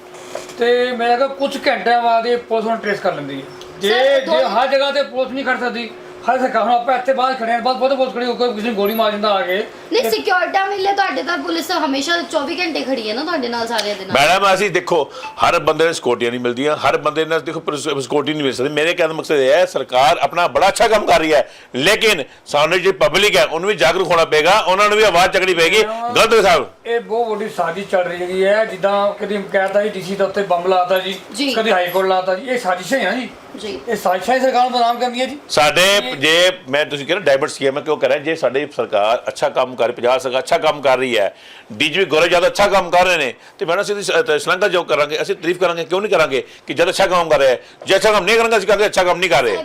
ਤੇ ਮੈਂ ਕਿਹਾ ਕੁਝ ਘੰਟਿਆਂ ਬਾਅਦ ਇਹ ਪੁਲਿਸ ਨੂੰ ਟ੍ਰੇਸ ਕਰ ਲੈਂਦੀ ਹੈ। ਜੇ ਜੇ ਹਰ ਜਗ੍ਹਾ ਤੇ ਪੁਲਿਸ ਨਹੀਂ ਖੜ ਸਕਦੀ ਹਰ ਸਰਕਾਰ ਹੁਣ ਆਪਾਂ ਇੱਥੇ ਬਾਹਰ ਖੜੇ ਹਾਂ ਬਾਅਦ ਬਹੁਤ ਬਹੁਤ ਖੜੀ ਹੋ ਕੇ ਕਿਸੇ ਨੂੰ ਗੋਲੀ ਮਾਰ ਦਿੰਦਾ ਆ ਕੇ। ਨਹੀਂ ਸਿਕਿਉਰਿਟੀ ਮਿਲੇ ਤੁਹਾਡੇ ਤਾਂ ਪੁਲਿਸ ਹਮੇਸ਼ਾ 24 ਘੰਟੇ ਖੜੀ ਹੈ ਨਾ ਤੁਹਾਡੇ ਨਾਲ ਸਾਰਿਆਂ ਦੇ ਨਾਲ। ਮੈਡਮ ਅਸੀਂ ਦੇਖੋ ਹਰ ਬੰਦੇ ਨੂੰ ਸਕੋਟੀਆਂ ਨਹੀਂ ਮਿਲਦੀਆਂ ਹਰ ਬੰਦੇ ਨਾਲ ਦੇਖੋ ਸਕੋਟੀ ਨਹੀਂ ਮਿਲ ਸਕਦੀ। ਮੇਰੇ ਕਹਿਣ ਦਾ ਮਕਸਦ ਇਹ ਹੈ ਸਰਕਾਰ ਆਪਣਾ ਬੜਾ ਅੱਛਾ ਕੰਮ ਕਰ ਰਹੀ ਹੈ। ਲੇਕਿਨ ਸਾਹਮਣੇ ਜਿਹੜੀ ਪਬਲਿਕ ਹੈ ਉਹਨੂੰ ਵੀ ਜਾਗਰੂਕ ਹੋਣਾ ਪਏਗਾ ਉਹਨਾਂ ਨੂੰ ਵੀ ਆਵਾਜ਼ ਚੱਕਣੀ ਪਏਗੀ। ਗਲਤ ਸਾਹਿਬ। ਇਹ ਬਹੁਤ ਵੱਡੀ ਸਾਜ਼ਿਸ਼ ਚੱਲ ਰਹੀ ਹੈਗੀ ਹੈ ਜਿੱਦਾਂ ਕਦੀ ਕਹਿਤਾ ਜੀ ਡੀਸੀ ਦੇ ਉੱਤੇ ਬੰਬ ਲਾਤਾ ਜੀ ਜੀ। ਕਦੀ ਹਾਈ ਕੋਰਟ ਲਾਤਾ ਜੀ ਇਹ ਸਾਜ਼ਿਸ਼ਾਂ ਹੀ ਆ ਜੀ। ਜੀ। ਇਹ ਸਾਜ਼ਿਸ਼ਾਂ ਹੀ ਸਰਕਾਰ ਨੂੰ ਬਦਨਾਮ ਕਰਨੀਆਂ ਜੀ। ਸਾਡੇ ਜੇ ਮੈਂ ਤੁਸੀਂ ਕਹਿੰਦੇ ਡਾਇਵਰਟ ਸਕੀਮ ਮੈਂ ਕਿਉਂ ਕਰ ਰਿਹਾ ਜੇ ਸਾਡੀ ਸਰਕਾਰ ਅੱਛਾ ਕੰਮ ਕਰ ਪੰਜਾਬ ਸਰਕਾਰ ਅੱਛਾ ਕੰਮ ਕਰ ਰਹੀ ਹੈ ਡੀਜੀਪੀ ਗੋਰੇ ਜ਼ਿਆਦਾ ਅੱਛਾ ਕੰਮ ਕਰ ਰਹੇ ਨੇ ਤੇ ਮੈਂ ਅਸੀਂ ਸ਼ਲਾਘਾ ਜੋ ਕਰਾਂਗੇ ਅਸੀਂ ਤਾਰੀਫ ਕਰਾਂਗੇ ਕਿਉਂ ਨਹੀਂ ਕਰਾਂਗੇ ਕਿ ਜਦ ਅੱਛਾ ਕੰਮ ਕਰ ਰਿਹਾ ਹੈ ਜੇ ਅੱਛਾ ਕੰਮ ਨਹੀਂ ਕਰਾਂਗੇ ਅਸੀਂ ਕਹਾਂਗੇ ਅੱਛਾ ਕੰਮ ਨਹੀਂ ਕਰ ਰਹੇ।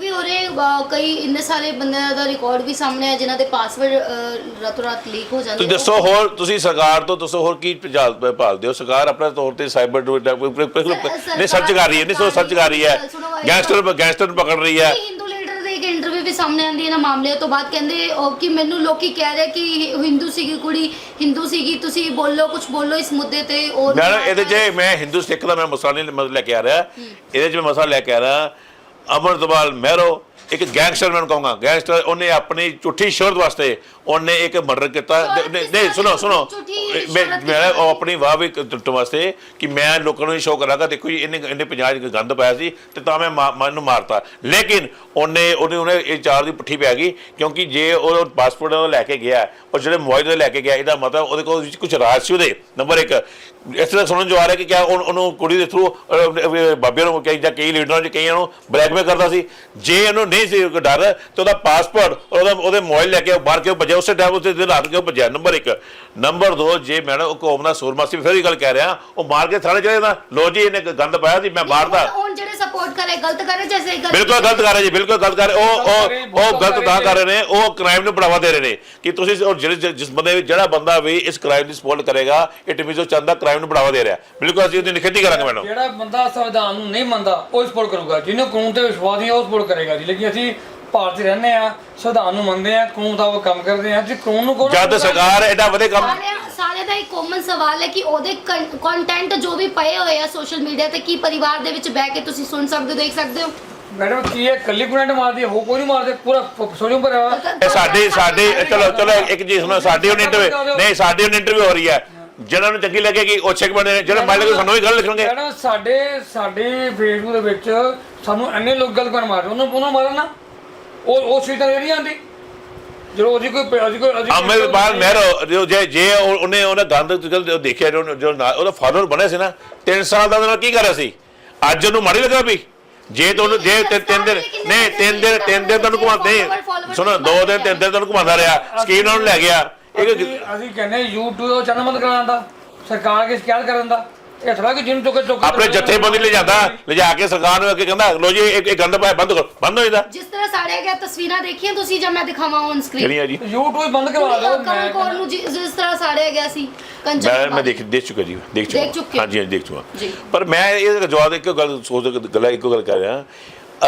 ਵੀ ਹੋ ਰਹੇ ਅਹ, ਕਈ ਇੰਨੇ ਸਾਰੇ ਬੰਦਿਆਂ ਦਾ ਰਿਕਾਰਡ ਵੀ ਸਾਹਮਣੇ ਆ ਜਿਨ੍ਹਾਂ ਦੇ ਪਾਸਵਰਡ ਰਾਤੋਂ ਰਾਤ ਲੀਕ ਹੋ ਜਾਂਦੇ ਤੁਸੀਂ ਦੱਸੋ ਹੋਰ ਤੁਸੀਂ ਸਰਕਾਰ ਤੋਂ ਦੱਸੋ ਹੋਰ ਕੀ ਭਾਲ ਭਾਲਦੇ ਹੋ? ਸਰਕਾਰ ਆਪਣੇ ਤੌਰ ਤੇ ਸਾਈਬਰ ਨੇ ਸਰਚ ਕਰ ਰਹੀ ਹੈ ਨਹੀਂ ਸੋ ਸਰਚ ਕਰ ਰਹੀ ਹੈ। ਗੈਂਗਸਟਰ ਗੈਂਗਸਟਰ ਨੂੰ ਪਕੜ ਰਹੀ ਹੈ। ਕਈ ਹਿੰਦੂ ਲੀਡਰ ਦੇ ਇੱਕ ਇੰਟਰਵਿਊ ਵੀ ਸਾਹਮਣੇ ਆਂਦੀ ਇਹਨਾਂ ਮਾਮਲੇ ਤੋਂ ਬਾਅਦ ਕਹਿੰਦੇ ਉਹ ਕਿ ਮੈਨੂੰ ਲੋਕੀ ਕਹਿ ਰਹੇ ਕਿ ਹਿੰਦੂ ਸੀਗੀ ਕੁੜੀ ਹਿੰਦੂ ਸੀਗੀ ਤੁਸੀਂ ਬੋਲੋ ਕੁਝ ਬੋਲੋ ਇਸ ਮੁੱਦੇ ਤੇ ਔਰ ਮੈਂ ਨਾ ਇਹਦੇ 'ਚ ਮੈਂ ਹਿੰਦੂ ਸਿੱਖ ਦਾ ਮੈਂ ਮਸਲਾ ਨਹੀਂ ਮ- ਲੈ ਕੇ ਆ ਰਿਹਾ। ਇਹਦੇ 'ਚ ਮੈਂ ਮਸਲਾ ਲੈ ਕੇ ਆ ਰਿਹਾ ਅਮਰਤਪਾਲ ਮਹਿਰੋ ਇੱਕ ਗੈਂਗਸਟਰ ਮੈਂ ਕਹੂੰਗਾ। ਗੈਂਗਸਟਰ ਉਹਨੇ ਆਪਣੀ ਝੂਠੀ ਸ਼ੋਹਰਤ ਵਾਸਤੇ ਉਹਨੇ ਇੱਕ ਮਰਡਰ ਕੀਤਾ। ਨਹੀਂ ਸੁਣੋ ਸੁਣੋ। ਝੂਠੀ ਮੈਂ ਉਹ ਆਪਣੀ ਵਾਹ ਵੀ ਟੁੱਟਣ ਵਾਸਤੇ ਕਿ ਮੈਂ ਲੋਕਾਂ ਨੂੰ ਸ਼ੋਅ ਕਰਾਂਗਾ। ਦੇਖੋ ਜੀ ਇਹਨੇ ਇਹਨੇ ਪੰਜਾਬ 'ਚ ਗੰਦ ਪਾਇਆ ਸੀ ਤੇ ਤਾਂ ਮੈਂ ਮਾ- ਮਨ ਨੂੰ ਮਾਰਤਾ। ਲੇਕਿਨ ਉਹਨੇ ਉਹਨੇ ਉਹਨੇ ਇਹ ਚਾਰ ਦੀ ਪੁੱਠੀ ਪੈ ਗਈ ਕਿਉਂਕਿ ਜੇ ਉਹ ਪਾਸਪੋਰਟ ਉਹ ਲੈ ਕੇ ਗਿਆ ਉਹ ਜਿਹੜੇ ਮੋਬਾਈਲ ਲੈ ਕੇ ਗਿਆ ਇਹਦਾ ਮਤਲਬ ਉਹਦੇ ਕੋਲ ਵਿੱਚ ਕੁਝ ਰਾਜ ਸੀ ਉਹਦੇ। ਨੰਬਰ 1 ਇਸ ਤਰ੍ਹਾਂ ਸੁਣਨ ਜੋ ਆ ਰਿਹਾ ਕਿ ਕਿਆ ਉਹਨ- ਉਹਨੂੰ ਕੁੜੀ ਦੇ ਥਰੂ ਬਾਬੇ ਨੂੰ ਕਈ ਜਾਂ ਕਈ ਲੀਡਰਾਂ ਚ ਕਈਆਂ ਨੂੰ ਬਲੈਕਮੇਲ ਕਰਦਾ ਸੀ। ਜੇ ਉਹਨੂੰ ਨਹੀਂ ਸੀ ਕੋਈ ਡਰ ਤੇ ਉਹਦਾ ਪਾਸਪੋਰਟ ਉਹਦਾ ਉਹਦੇ ਮੋਬਾਈਲ ਲੈ ਕੇ ਉਹ ਬਾਹਰ ਕਿਉਂ ਭੱਜਿਆ? ਉਸੇ ਟਾਈਮ ਉਸੇ ਦਿਨ ਰਾਤ ਕਿਉਂ ਭੱਜਿਆ? ਨੰਬਰ 1 ਨੰਬਰ 2 ਜੇ ਮੈਡਮ ਉਹ ਕੌਮ ਦਾ ਸੂਰਮਾਸੀ ਫਿਰ ਹੀ ਗੱਲ ਕਹਿ ਰਿਹਾ ਉਹ ਮਾਰ ਕੇ ਥਾਣੇ ਚਲੇ ਜਾਂਦਾ। ਲੋ ਜੀ ਇਹਨੇ ਗੰਦ ਪਾਇਆ ਸੀ ਮੈਂ ਮਾਰਦਾ ਹੁਣ ਜਿਹੜੇ ਸਪੋਰਟ ਕਰੇ ਗਲਤ ਕਰੇ ਜੈਸੇ ਗਲਤ- ਬਿਲਕੁਲ ਗਲਤ ਕਰ ਰਹੇ ਜੀ ਬਿਲਕੁਲ ਗਲਤ ਕਰ ਰਹੇ। ਉਹ ਉਹ ਉਹ ਗਲਤ ਤਾਂ ਕਰ ਰਹੇ ਨੇ। ਉਹ ਕ੍ਰਾਈਮ ਨੂੰ ਬੜਾਵਾ ਦੇ ਰਹੇ ਨੇ। ਕਿ ਤੁਸੀਂ ਉਹ ਜਿਹੜੇ ਜਿਸ ਬੰਦੇ ਵੀ ਜਿਹੜਾ ਬੰਦਾ ਵੀ ਇਸ ਕ੍ਰਾਈਮ ਦੀ ਸਪੋਰਟ ਕਰੇਗਾ ਇਟ ਮੀਨਸ ਉਹ ਚੰਦਾ ਕ੍ਰਾਈਮ ਨੂੰ ਬੜਾਵਾ ਦੇ ਰਿਹਾ। ਬਿਲਕੁਲ ਅਸੀਂ ਉਹਦੀ ਨਿਖੇਧੀ ਕਰਾਂਗੇ ਮੈਡਮ। ਜਿਹੜਾ ਬੰਦਾ ਸੰਵਿਧਾਨ ਨੂੰ ਨਹੀਂ ਮੰਨਦਾ ਉਹ ਸਪੋਰਟ ਕਰੂਗਾ। ਜਿਹਨੂੰ ਕਾਨੂੰਨ ਤੇ ਵਿਸ਼ਵਾਸ ਨਹੀਂ ਉਹ ਸਪੋਰਟ ਕਰੇਗਾ ਜੀ। ਲੇਕਿਨ ਅਸੀਂ ਭਾਰਤੀ ਰਹਿੰਦੇ ਆ ਸੰਵਿਧਾਨ ਨੂੰ ਮੰਨਦੇ ਆ ਕਾਨੂੰਨ ਦਾ ਉਹ ਕੰਮ ਕਰਦੇ ਆ ਜੇ ਕਾਨੂੰਨ ਨੂੰ ਕੋਲ ਜਦ ਸਰਕਾਰ ਐਡਾ ਵਧੇ ਕੰਮ ਸਾਰੇ ਸਾਰੇ ਦਾ ਇੱਕ ਕਾਮਨ ਸਵਾਲ ਹੈ ਕਿ ਉਹਦੇ ਕੰਟੈਂਟ ਜੋ ਵੀ ਪਏ ਹੋਏ ਆ ਸੋਸ਼ਲ ਮੀਡੀਆ ਤੇ ਕੀ ਪਰਿਵਾਰ ਦੇ ਵਿੱਚ ਬਹਿ ਕੇ ਤੁਸੀਂ ਸੁਣ ਸਕਦੇ ਹੋ ਦੇਖ ਸਕਦੇ ਹੋ? ਮੈਡਮ ਕੀ ਹੈ ਕੱਲੀ ਕੁਨੈਂਟ ਮਾਰਦੀ ਹੈ? ਹੋ ਕੋਈ ਨਹੀਂ ਮਾਰਦੇ ਪੂਰਾ ਸੋਜੂਮ ਪਰ ਇਹ ਸਾਡੇ ਸਾਡੇ ਚਲੋ ਚਲੋ ਇੱਕ ਚੀਜ਼ ਸੁਣੋ ਸਾਡੀ ਹੁਣ ਇੰਟਰਵਿਊ ਨਹੀਂ ਸਾਡੀ ਹੁਣ ਇੰਟਰਵਿਊ ਹੋ ਰਹੀ ਹੈ। ਜਿਹਨਾਂ ਨੂੰ ਚੰਗੀ ਲੱਗੇਗੀ ਉਹ ਚੈੱਕ ਬਣੇ ਨੇ ਜਿਹੜੇ ਮਾਇਲ ਸਾਨੂੰ ਵੀ ਗੱਲ ਲਿਖਣਗੇ। ਮੈਡਮ ਸਾਡੇ ਸਾਡੇ ਫੇਸਬੁੱਕ ਦੇ ਵਿੱਚ ਸਾਨੂੰ ਇੰਨੇ ਲੋਕ ਗੱਲ ਕਰ ਮਾਰਦੇ ਉਹਨਾਂ ਉਹਨਾਂ ਮਾਰਨ ਨਾ। ਉਹ ਉਹ ਤਾਂ ਨਹੀਂ ਆਉਂਦੀ। ਜਦੋਂ ਉਹਦੀ ਕੋਈ ਉਹਦੀ ਕੋਈ ਅੰਮ੍ਰਿਤਪਾਲ ਮਹਿਰੋ ਜੋ ਜੇ ਜੇ ਉਹ- ਉਹਨੇ ਉਹਨੇ ਗੰਦ ਤੁਸੀਂ ਦੇਖਿਆ ਜੋ ਉਹਦਾ ਫਾਦਰ ਬਣਿਆ ਸੀ ਨਾ 3 ਸਾਲ ਦਾ ਨਾਲ ਕੀ ਕਰ ਰਿਹਾ ਸੀ? ਅੱਜ ਉਹਨੂੰ ਮਾੜੀ ਲੱਗਾ ਵੀ ਜੇ ਤੁਹਾਨੂੰ ਜੇ ਤਿੰਨ ਤਿੰਨ ਦਿਨ ਨਹੀਂ ਤਿੰਨ ਦਿਨ ਤਿੰਨ ਦਿਨ ਤੁਹਾਨੂੰ ਘੁਮਾਉਂਦੇ ਸੁਣੋ ਦੋ ਦਿਨ ਤਿੰਨ ਦਿਨ ਤੁਹਾਨੂੰ ਘੁਮਾਉਂਦਾ ਰਿਹਾ। ਸਕੀਮ ਨਾਲ ਲੈ ਗਿਆ। ਅਸੀਂ ਅਸੀਂ ਕਹਿੰਦੇ YouTube ਚੈਨਲ ਬੰਦ ਕਰਾਉਣ ਦਾ ਸਰਕਾਰ ਕੇ ਸ਼ਿਕਾਇਤ ਕਰਨ ਦਾ? ਇਹ ਥੋੜਾ ਕਿ ਜਿਹਨੂੰ ਚੁੱਕ ਚੁੱਕ ਆਪਣੇ ਜਥੇਬੰਦੀ ਲੈ ਜਾਂਦਾ ਲਿਜਾ ਕੇ ਸਰਕਾਰ ਨੂੰ ਅੱਗੇ ਕਹਿੰਦਾ ਲੋ ਜੀ ਇਹ ਇਹ ਗੰਦ ਪਾਇਆ ਬੰਦ ਕਰੋ ਬੰਦ ਹੋ ਜਾਂਦਾ। ਜਿਸ ਤਰ੍ਹਾਂ ਸਾੜਿਆ ਗਿਆ ਤਸਵੀਰਾਂ ਦੇਖੀਆਂ ਤੁਸੀਂ ਜਾਂ ਮੈਂ ਦਿਖਾਵਾਂ ਔਨ ਸਕਰੀਨ ਕਿਹੜੀਆਂ ਜੀ। YouTube ਹੀ ਬੰਦ ਕਰਵਾ ਦਿਓ ਕਮਲ ਕੋਰ ਨੂੰ ਜਿ- ਜਿਸ ਤਰ੍ਹਾਂ ਸਾੜਿਆ ਗਿਆ ਸੀ ਕੰਚਨ ਮੈਂ। ਦੇਖ ਦੇਖ ਚੁੱਕਾ ਜੀ ਦੇਖ ਚੁੱਕਾ। ਦੇਖ ਚੁੱਕੇ ਹੋ। ਹਾਂਜੀ ਹਾਂਜੀ ਦੇਖ ਚੁੱਕਾ। ਜੀ। ਪਰ ਮੈਂ ਇਹ ਜਵਾਬ ਇੱਕ ਗੱਲ ਸੋਚ ਗੱਲ ਇੱਕੋ ਗੱਲ ਕਰ ਰਿਹਾ।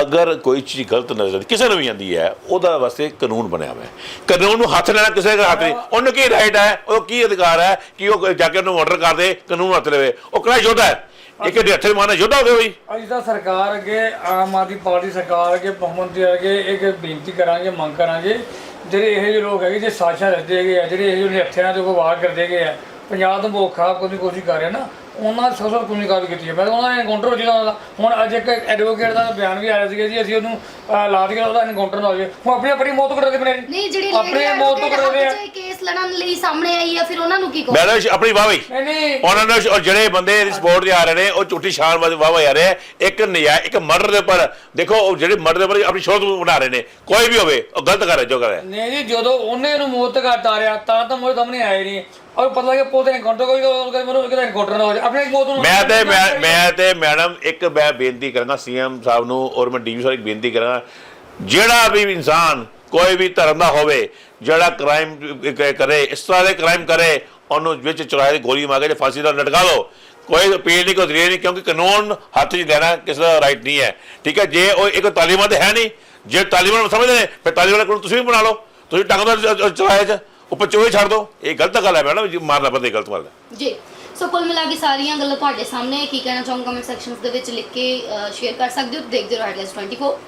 ਅਗਰ ਕੋਈ ਚੀਜ਼ ਗਲਤ ਨਜ਼ਰ ਆਉਂਦੀ ਕਿਸੇ ਨੂੰ ਵੀ ਆਉਂਦੀ ਹੈ ਉਹਦਾ ਵਾਸਤੇ ਕਾਨੂੰਨ ਬਣਿਆ ਹੋਇਆ ਹੈ। ਕਾਨੂੰਨ ਨੂੰ ਹੱਥ ਲੈਣਾ ਕਿਸੇ ਦਾ ਹੱਥ ਨਹੀਂ। ਉਹਨੂੰ ਕੀ ਰਾਈਟ ਹੈ? ਉਹ ਕੀ ਅਧਿਕਾਰ ਹੈ ਕਿ ਉਹ ਜਾ ਕੇ ਉਹਨੂੰ ਆਰਡਰ ਕਰ ਦੇ ਕਾਨੂੰਨ ਹੱਥ ਲਵੇ? ਉਹ ਕਿਹੜਾ ਯੋਧਾ ਹੈ? ਇੱਕ ਹੱਥੇ ਮਾਨਾ ਯੋਧਾ ਹੋ ਗਿਆ ਬਈ। ਅਸੀਂ ਤਾਂ ਸਰਕਾਰ ਅੱਗੇ ਆਮ ਆਦਮੀ ਪਾਰਟੀ ਸਰਕਾਰ ਅੱਗੇ ਮੁੱਖ ਮੰਤਰੀ ਅੱਗੇ ਇੱਕ ਬੇਨਤੀ ਕਰਾਂਗੇ ਮੰਗ ਕਰਾਂਗੇ। ਜਿਹੜੇ ਇਹ ਜਿਹੇ ਲੋਕ ਹੈਗੇ ਜੇ ਸਾਜ਼ਿਸ਼ਾਂ ਰਚਦੇ ਹੈਗੇ ਆ ਜਿਹੜੇ ਇਹ ਜਿਹੇ ਹੱਥਿਆਂ ਦੇ ਉੱਪਰ ਵਾਰ ਕਰਦੇ ਹੈਗੇ ਆ ਪੰਜਾਬ ਤੋਂ ਕਰਨ ਦੀ ਕੋਸ਼ਿਸ਼ ਕਰ ਰਹੇ ਨਾ। ਉਹਨਾਂ ਦੀ ਸਖਤ ਕਾਰਵਾਈ ਕੀਤੀ ਹੈ। ਮੈਂ ਤਾਂ ਉਹਨਾਂ ਨੇ ਐਨਕਾਊਂਟਰ ਜਿਹੜਾ ਦਾ ਹੁਣ ਅੱਜ ਇੱਕ ਐਡਵੋਕੇਟ ਦਾ ਬਿਆਨ ਵੀ ਆਇਆ ਸੀਗਾ ਜੀ ਅਸੀਂ ਉਹਨੂੰ ਲਾ ਦਈਏ ਉਹਦਾ ਐਨਕਾਊਂਟਰ ਨਾ ਹੋ ਜਾਵੇ ਹੁਣ ਆਪਣੀ ਆਪਣੀ ਮੌਤ ਕਰਾਦੇ ਬਣੇ ਨਹੀਂ ਜਿਹੜੀ ਆਪਣੇ ਮੌਤ ਤੋਂ ਕਰਾਦੇ ਆ ਕੇਸ ਲੜਨ ਲਈ ਸਾਹਮਣੇ ਆਈ ਹੈ ਫਿਰ ਉਹਨਾਂ ਨੂੰ ਕੀ ਕਹੋ ਮੈਂ ਤਾਂ ਆਪਣੀ ਵਾਹ ਨਹੀਂ ਨਹੀਂ। ਉਹਨਾਂ ਨੇ ਉਹ ਜਿਹੜੇ ਬੰਦੇ ਸਪੋਰਟ ਤੇ ਆ ਰਹੇ ਨੇ ਉਹ ਝੂਠੀ ਸ਼ਾਨ ਵਾਲੇ ਵਾਹ ਆ ਰਹੇ। ਇੱਕ ਨਿਆ ਇੱਕ ਮਰਡਰ ਦੇ ਉੱਪਰ ਦੇਖੋ ਉਹ ਜਿਹੜੇ ਮਰਡਰ ਦੇ ਉੱਪਰ ਆਪਣੀ ਸ਼ੋਧ ਬਣਾ ਰਹੇ ਨੇ। ਕੋਈ ਵੀ ਹੋਵੇ ਉਹ ਗਲਤ ਕਰ ਰਿਹਾ ਜੋ ਕਰ ਰਿਹਾ। ਨਹੀਂ ਜੀ ਜਦੋਂ ਉਹਨੇ ਇਹਨੂੰ ਮੌਤ ਤੱਕ ਉਤਾਰਿਆ ਤਾਂ ਤਾਂ ਮੋਰੇ ਸਾਹਮਣੇ ਹੀ ਨਹੀਂ। ਔਰ ਪਤਾ ਲੱਗਿਆ ਪੋਤੇ ਐਨਕਾਊਂਟਰ ਕੋਈ ਉਹ ਕਹਿੰਦੇ ਮੈਨੂੰ ਕਿਹਦਾ ਐਨਕਾਊਂਟਰ ਨਾ ਹੋ ਜਾਏ। ਆਪਣੇ ਮੌਤ ਨੂੰ ਮੈਂ ਤੇ ਮੈਂ ਮੈਂ ਤੇ ਮੈਡਮ ਇੱਕ ਮੈਂ ਬੇਨਤੀ ਕਰਾਂਗਾ ਸੀਐਮ ਸਾਹਿਬ ਨੂੰ ਔਰ ਮੈਂ ਡੀਜੀ ਸਾਹਿਬ ਇੱਕ ਬੇਨਤੀ ਕਰਾਂਗਾ ਜਿਹੜਾ ਵੀ ਇਨਸਾਨ ਕੋਈ ਵੀ ਧਰਮ ਦਾ ਹੋਵੇ ਜਿਹੜਾ ਕ੍ਰਾਈਮ ਕਰੇ ਇਸ ਤਰ੍ਹਾਂ ਦੇ ਕ੍ਰਾਈਮ ਕਰੇ ਉਹਨੂੰ ਵਿੱਚ ਚੁਰਾਏ ਦੀ ਗੋਲੀ ਮਾਰ ਕੇ ਤੇ ਫਾਂਸੀ ਦਾ ਲਟਕਾ ਲਓ ਕੋਈ ਅਪੀਲ ਨਹੀਂ ਕੋਈ ਜ਼ਰੀਆ ਨਹੀਂ ਕਿਉਂਕਿ ਕਾਨੂੰਨ ਹੱਥ 'ਚ ਲੈਣਾ ਕਿਸੇ ਦਾ ਰਾਈਟ ਨਹੀਂ ਹੈ। ਠੀਕ ਹੈ ਜੇ ਉਹ ਇੱਕ ਤਾਲੀਮਾਂ ਤੇ ਹੈ ਨਹੀਂ ਜੇ ਤਾਲੀਮਾਂ ਸਮਝਦੇ ਨੇ ਫਿਰ ਤਾਲੀਮਾਂ ਦਾ ਕਾਨੂੰਨ ਤੁਸੀਂ ਵੀ ਬਣਾ ਲਓ। ਤੁਸੀਂ ਟੰਗ ਦੋ ਚੁਰਾਏ 'ਚ। ਉੱਪਰ ਚੋਏ ਛੱਡ ਦਿਓ ਇਹ ਗਲਤ ਗੱਲ ਹੈ ਮੈਡਮ, ਜੀ ਮਾਰਨਾ ਬੰਦੇ ਗਲਤ ਗੱਲ ਹੈ ਜੀ, ਸੋ ਕੁੱਲ ਮਿਲਾ ਕੇ ਸਾਰੀਆਂ ਗੱਲਾਂ ਤੁਹਾਡੇ ਸਾਹਮਣੇ ਹੈ ਕੀ ਕਹਿਣਾ ਚਾਹੋਗੇ ਕਮੈਂਟ ਸੈਕਸ਼ਨਸ ਦੇ ਵਿੱਚ ਲਿਖ ਕੇ ਸ਼ੇਅਰ ਕਰ ਸਕਦੇ ਹੋ, ਦੇਖਦੇ ਰਹੋ ਹੈਡਲਾਈਨਸ 24